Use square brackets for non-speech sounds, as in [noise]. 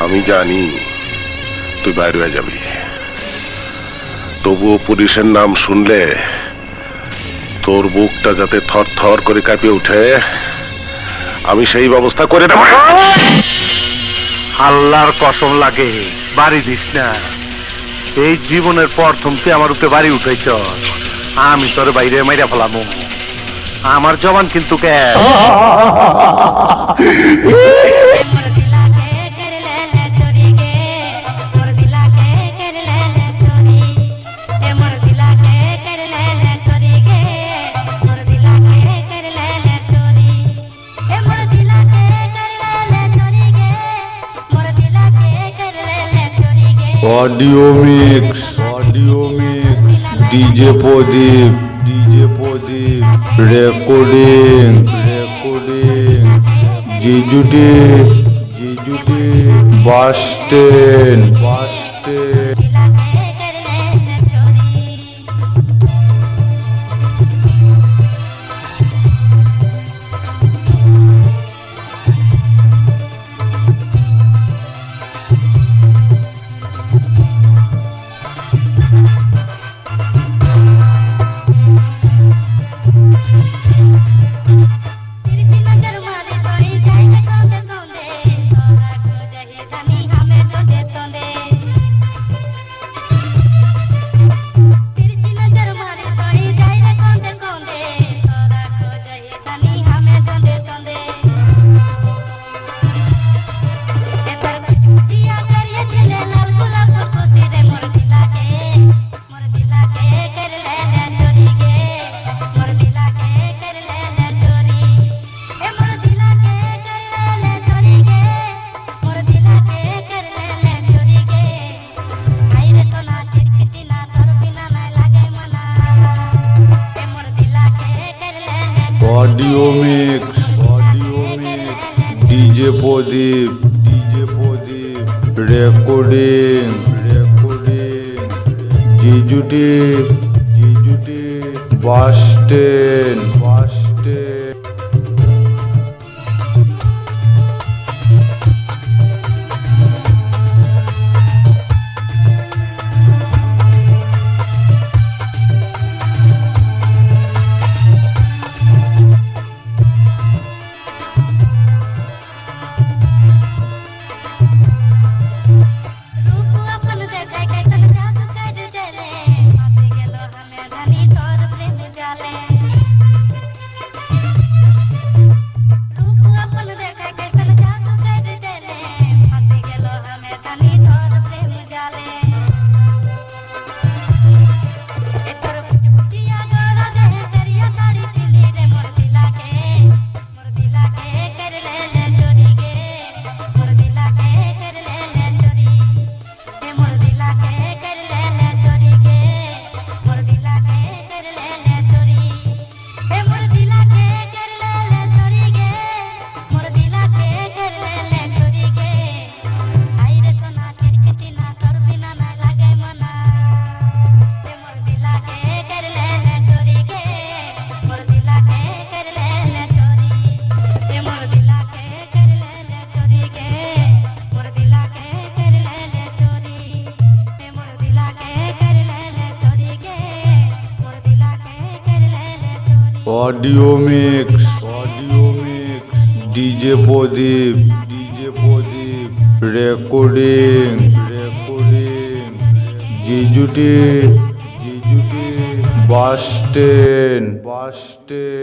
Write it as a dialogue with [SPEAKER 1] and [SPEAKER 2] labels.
[SPEAKER 1] আমি জানি তুই বাইরে হয়ে যাবি। তবুও পুলিশের নাম শুনলে তোর বুকটা যাতে থর থর করে কাঁপিয়ে উঠে আমি সেই ব্যবস্থা করে দেব।
[SPEAKER 2] আল্লাহর কসম লাগে বাড়ি দিস না। এই জীবনের পর থমতে আমার উপরে বাড়ি উঠেছ। আমি তোর বাইরে মাইরা ফেলাম। আমার জবান কিন্তু কে? [laughs]
[SPEAKER 3] Audio mix audio mix DJ Pradeep DJ Pradeep recording recording জিজুটি জিজুটি bus stand bus audio mix audio mix DJ Pradeep DJ Pradeep recording recording জিজুটি জিজুটি bus stand bus stand Valencia. Audio mix. Audio mix. DJ Pradeep. DJ Pradeep. Recording. জুটি bus stand bus stand.